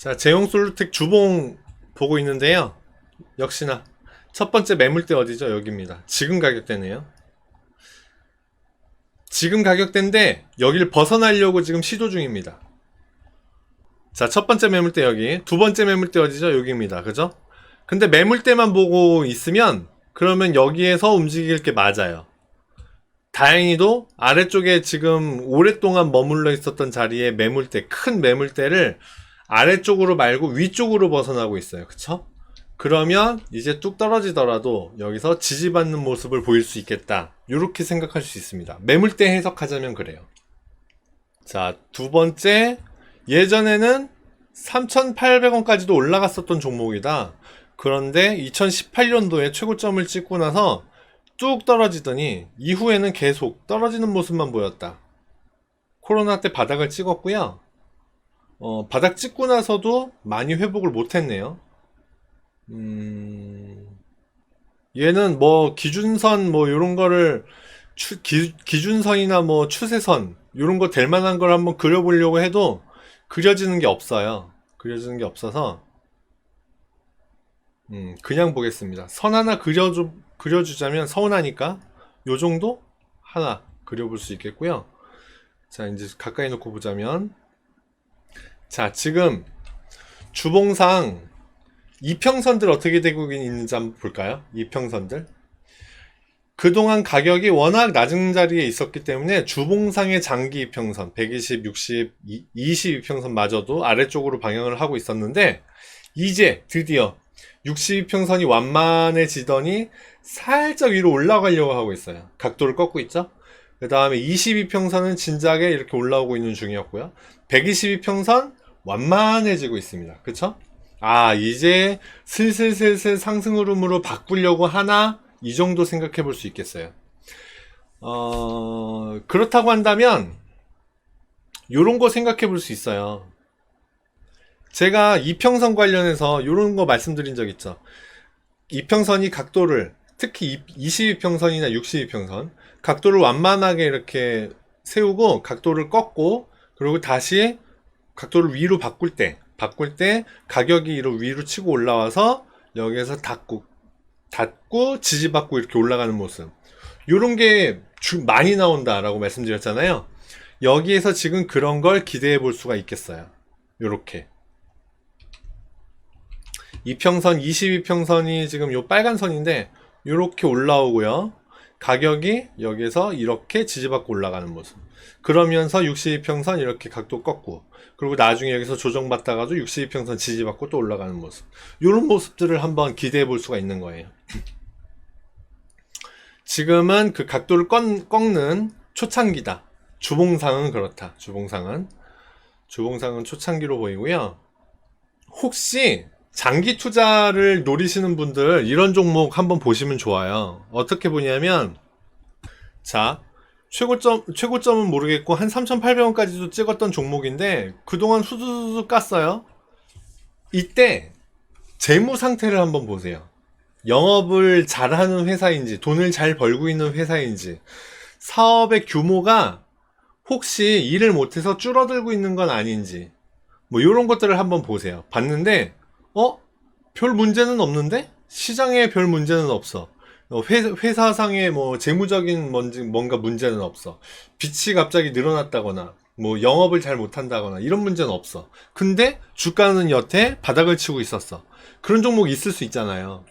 자, 제용 솔루텍 주봉 보고 있는데요. 역시나 첫 번째 매물대 어디죠? 여기입니다. 지금 가격대네요. 지금 가격대인데 여기를 벗어나려고 지금 시도 중입니다. 자, 첫 번째 매물대 여기, 두 번째 매물대 어디죠? 여기입니다. 그죠? 근데 매물대만 보고 있으면 그러면 여기에서 움직일 게 맞아요. 다행히도 아래쪽에 지금 오랫동안 머물러 있었던 자리에 매물대, 큰 매물대를 아래쪽으로 말고 위쪽으로 벗어나고 있어요. 그쵸? 그러면 이제 뚝 떨어지더라도 여기서 지지받는 모습을 보일 수 있겠다. 이렇게 생각할 수 있습니다. 매물대 해석하자면 그래요. 자, 두 번째. 예전에는 3,800원까지도 올라갔었던 종목이다. 그런데 2018년도에 최고점을 찍고 나서 뚝 떨어지더니 이후에는 계속 떨어지는 모습만 보였다. 코로나 때 바닥을 찍었고요. 어, 바닥 찍고 나서도 많이 회복을 못했네요. 음, 얘는 뭐 기준선 뭐 이런 거를 추- 기, 기준선이나 뭐 추세선 이런 거 될 만한 걸 한번 그려보려고 해도 그려지는 게 없어요. 그려지는 게 없어서 음, 그냥 보겠습니다. 선 하나 그려주, 그려주자면 서운하니까 요 정도 하나 그려볼 수 있겠고요. 자, 이제 가까이 놓고 보자면 자, 지금 주봉상 이평선들 어떻게 되고 있는지 한번 볼까요? 이평선들. 그동안 가격이 워낙 낮은 자리에 있었기 때문에 주봉상의 장기 이평선 120, 60, 20 이평선마저도 아래쪽으로 방향을 하고 있었는데 이제 드디어 62평선이 완만해지더니 살짝 위로 올라가려고 하고 있어요. 각도를 꺾고 있죠? 그 다음에 22평선은 진작에 이렇게 올라오고 있는 중이었고요. 122평선 완만해지고 있습니다. 그쵸? 아, 이제 슬슬슬슬 상승 흐름으로 바꾸려고 하나? 이 정도 생각해 볼 수 있겠어요. 어, 그렇다고 한다면, 요런 거 생각해 볼 수 있어요. 제가 이평선 관련해서 요런 거 말씀드린 적 있죠. 이평선이 각도를, 특히 22평선이나 62평선, 각도를 완만하게 이렇게 세우고, 각도를 꺾고, 그리고 다시 각도를 위로 바꿀 때, 바꿀 때 가격이 위로, 위로 치고 올라와서 여기에서 닫고, 닫고 지지받고 이렇게 올라가는 모습. 요런 게 주- 많이 나온다라고 말씀드렸잖아요. 여기에서 지금 그런 걸 기대해 볼 수가 있겠어요. 요렇게. 이평선, 22평선이 지금 요 빨간 선인데, 요렇게 올라오고요. 가격이 여기에서 이렇게 지지받고 올라가는 모습. 그러면서 62평선 이렇게 각도 꺾고, 그리고 나중에 여기서 조정받다가도 62평선 지지받고 또 올라가는 모습. 요런 모습들을 한번 기대해 볼 수가 있는 거예요. 지금은 그 각도를 꺾, 꺾는 초창기다. 주봉상은 그렇다. 주봉상은. 주봉상은 초창기로 보이고요. 혹시 장기 투자를 노리시는 분들 이런 종목 한번 보시면 좋아요. 어떻게 보냐면 자, 최고점 최고점은 모르겠고 한 3,800원까지도 찍었던 종목인데 그동안 수두수두 깠어요. 이때 재무 상태를 한번 보세요. 영업을 잘하는 회사인지 돈을 잘 벌고 있는 회사인지 사업의 규모가 혹시 일을 못해서 줄어들고 있는 건 아닌지 뭐 이런 것들을 한번 보세요. 봤는데 어? 별 문제는 없는데? 시장에 별 문제는 없어. 어, 회, 회사상의 뭐 재무적인 뭔지, 뭔가 문제는 없어. 빚이 갑자기 늘어났다거나 뭐 영업을 잘 못한다거나 이런 문제는 없어. 근데 주가는 여태 바닥을 치고 있었어. 그런 종목이 있을 수 있잖아요.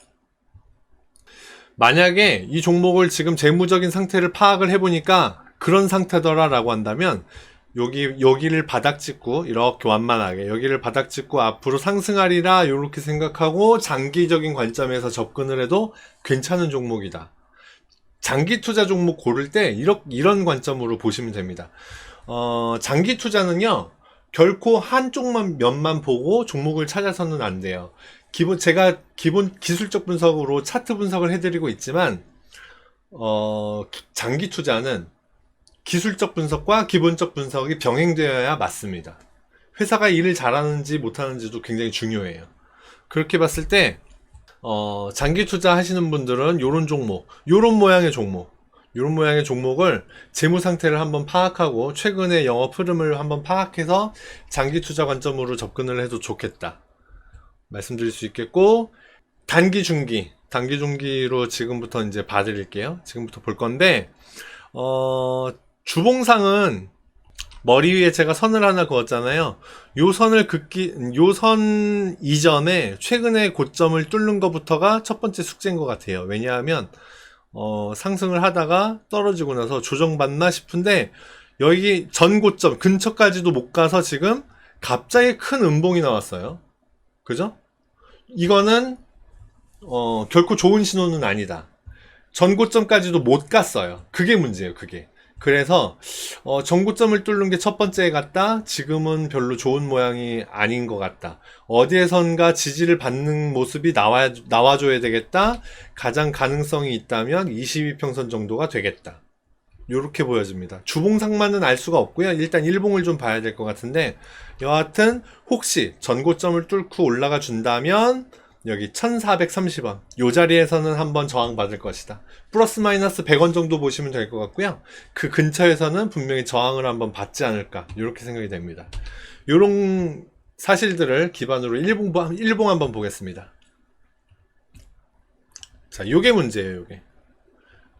만약에 이 종목을 지금 재무적인 상태를 파악을 해보니까 그런 상태더라라고 한다면 여기 여기를 바닥 찍고 이렇게 완만하게 여기를 바닥 찍고 앞으로 상승하리라 이렇게 생각하고 장기적인 관점에서 접근을 해도 괜찮은 종목이다. 장기 투자 종목 고를 때 이런 이런 관점으로 보시면 됩니다. 어, 장기 투자는요 결코 한쪽만 면만 보고 종목을 찾아서는 안 돼요. 기본 제가 기본 기술적 분석으로 차트 분석을 해드리고 있지만 어, 장기 투자는 기술적 분석과 기본적 분석이 병행되어야 맞습니다. 회사가 일을 잘하는지 못하는지도 굉장히 중요해요. 그렇게 봤을 때, 어, 장기 투자 하시는 분들은 요런 종목, 요런 모양의 종목, 이런 모양의 종목을 재무 상태를 한번 파악하고 최근의 영업 흐름을 한번 파악해서 장기 투자 관점으로 접근을 해도 좋겠다. 말씀드릴 수 있겠고 단기 중기 단기 중기로 지금부터 이제 봐드릴게요. 지금부터 볼 건데 어 주봉상은 머리 위에 제가 선을 하나 그었잖아요. 요 선을 긋기, 요 선 이전에 최근에 고점을 뚫는 것부터가 첫 번째 숙제인 것 같아요. 왜냐하면, 어, 상승을 하다가 떨어지고 나서 조정받나 싶은데, 여기 전 고점 근처까지도 못 가서 지금 갑자기 큰 음봉이 나왔어요. 그죠? 이거는, 어, 결코 좋은 신호는 아니다. 전 고점까지도 못 갔어요. 그게 문제예요, 그게. 그래서 어, 전고점을 뚫는 게 첫 번째 같다. 지금은 별로 좋은 모양이 아닌 것 같다. 어디에선가 지지를 받는 모습이 나와 나와줘야 되겠다. 가장 가능성이 있다면 22평선 정도가 되겠다. 이렇게 보여집니다. 주봉상만은 알 수가 없고요. 일단 일봉을 좀 봐야 될 것 같은데 여하튼 혹시 전고점을 뚫고 올라가 준다면 여기 1430원. 요 자리에서는 한번 저항받을 것이다. 플러스 마이너스 100원 정도 보시면 될 것 같고요. 그 근처에서는 분명히 저항을 한번 받지 않을까. 이렇게 생각이 됩니다. 요런 사실들을 기반으로 일봉, 일봉 한번 보겠습니다. 자 요게 문제예요 요게.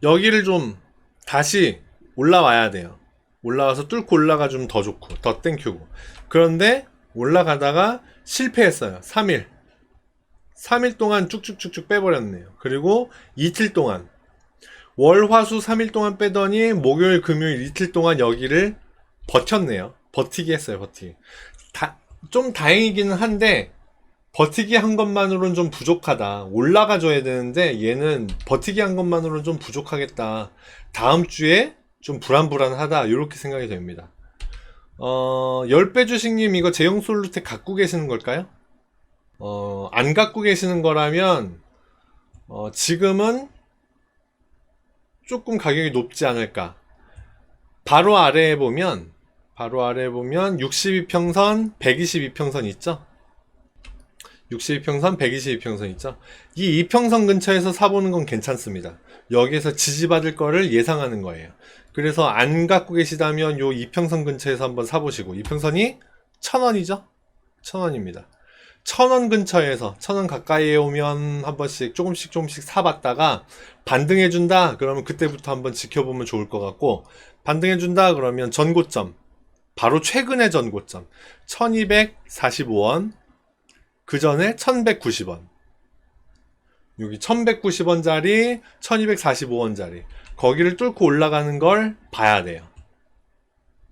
여기를 좀 다시 올라와야 돼요. 올라와서 뚫고 올라가 주면 더 좋고 더 땡큐고. 그런데 올라가다가 실패했어요. 3일 3일 동안 쭉쭉쭉쭉 빼버렸네요. 그리고 이틀 동안 월, 화, 수 3일 동안 빼더니 목요일, 금요일 이틀 동안 여기를 버텼네요. 버티기 했어요, 버티기. 다, 좀 다행이기는 한데 버티기 한 것만으로는 좀 부족하다. 올라가 줘야 되는데 얘는 버티기 한 것만으로는 좀 부족하겠다. 다음 주에 좀 불안불안하다. 이렇게 생각이 됩니다. 어, 10배 주식님 이거 제형 솔루텍 갖고 계시는 걸까요? 어, 안 갖고 계시는 거라면 어, 지금은 조금 가격이 높지 않을까. 바로 아래에 보면 바로 아래에 보면 62평선, 122평선 있죠? 62평선, 122평선 있죠? 이 2평선 근처에서 사보는 건 괜찮습니다. 여기에서 지지받을 거를 예상하는 거예요. 그래서 안 갖고 계시다면 요 2평선 근처에서 한번 사보시고 2평선이 1000원이죠? 1000원입니다. 천원 근처에서 천원 가까이에 오면 한 번씩 조금씩 조금씩 사봤다가 반등해준다 그러면 그때부터 한번 지켜보면 좋을 것 같고 반등해준다 그러면 전고점 바로 최근의 전고점 1245원 그 전에 1190원 여기 1190원짜리 1245원짜리 거기를 뚫고 올라가는 걸 봐야 돼요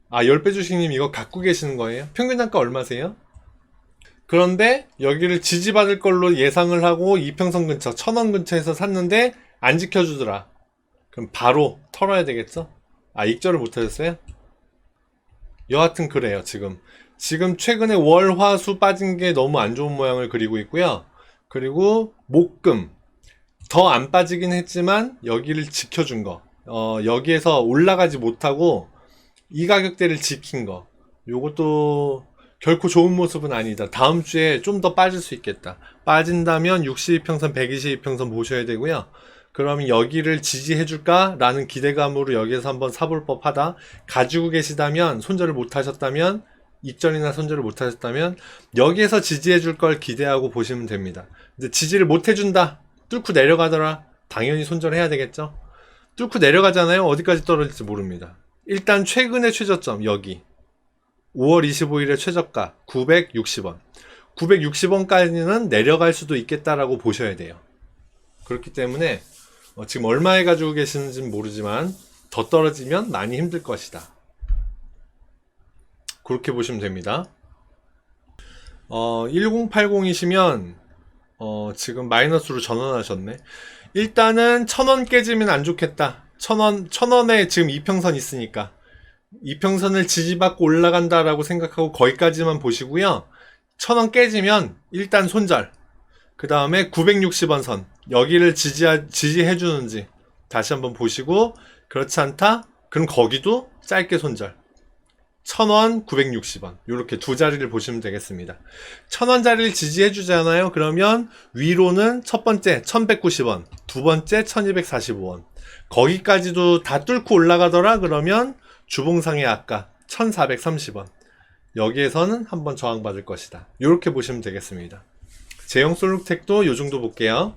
아 10배 주식님 이거 갖고 계시는 거예요? 평균 단가 얼마세요? 그런데 여기를 지지받을 걸로 예상을 하고 이평선 근처, 천원 근처에서 샀는데 안 지켜주더라. 그럼 바로 털어야 되겠죠? 아, 익절을 못 하셨어요? 여하튼 그래요, 지금. 지금 최근에 월, 화, 수 빠진 게 너무 안 좋은 모양을 그리고 있고요. 그리고 목 금. 더 안 빠지긴 했지만 여기를 지켜준 거. 어, 여기에서 올라가지 못하고 이 가격대를 지킨 거. 요것도 결코 좋은 모습은 아니다. 다음 주에 좀 더 빠질 수 있겠다. 빠진다면 62평선, 122평선 보셔야 되고요. 그러면 여기를 지지해줄까? 라는 기대감으로 여기에서 한번 사볼 법하다. 가지고 계시다면, 손절을 못 하셨다면, 입전이나 손절을 못 하셨다면, 여기에서 지지해줄 걸 기대하고 보시면 됩니다. 근데 지지를 못 해준다. 뚫고 내려가더라. 당연히 손절해야 되겠죠? 뚫고 내려가잖아요. 어디까지 떨어질지 모릅니다. 일단 최근의 최저점, 여기. 5월 25일에 최저가 960원. 960원까지는 내려갈 수도 있겠다라고 보셔야 돼요. 그렇기 때문에 어, 지금 얼마에 가지고 계시는지는 모르지만 더 떨어지면 많이 힘들 것이다. 그렇게 보시면 됩니다. 어, 1080이시면 어, 지금 마이너스로 전환하셨네. 일단은 1000원 깨지면 안 좋겠다. 1000원, 1000원에 지금 이평선 있으니까. 이평선을 지지받고 올라간다라고 생각하고 거기까지만 보시고요. 천 원 깨지면 일단 손절. 그 다음에 960원 선. 여기를 지지하, 지지해주는지 다시 한번 보시고 그렇지 않다? 그럼 거기도 짧게 손절. 1000원, 960원. 이렇게 두 자리를 보시면 되겠습니다. 1000원 자리를 지지해 주잖아요. 그러면 위로는 첫 번째 1190원. 두 번째 1245원. 거기까지도 다 뚫고 올라가더라 그러면 주봉상의 아까 1430원. 여기에서는 한번 저항받을 것이다. 이렇게 보시면 되겠습니다. 제형 솔루텍도 요 정도 볼게요.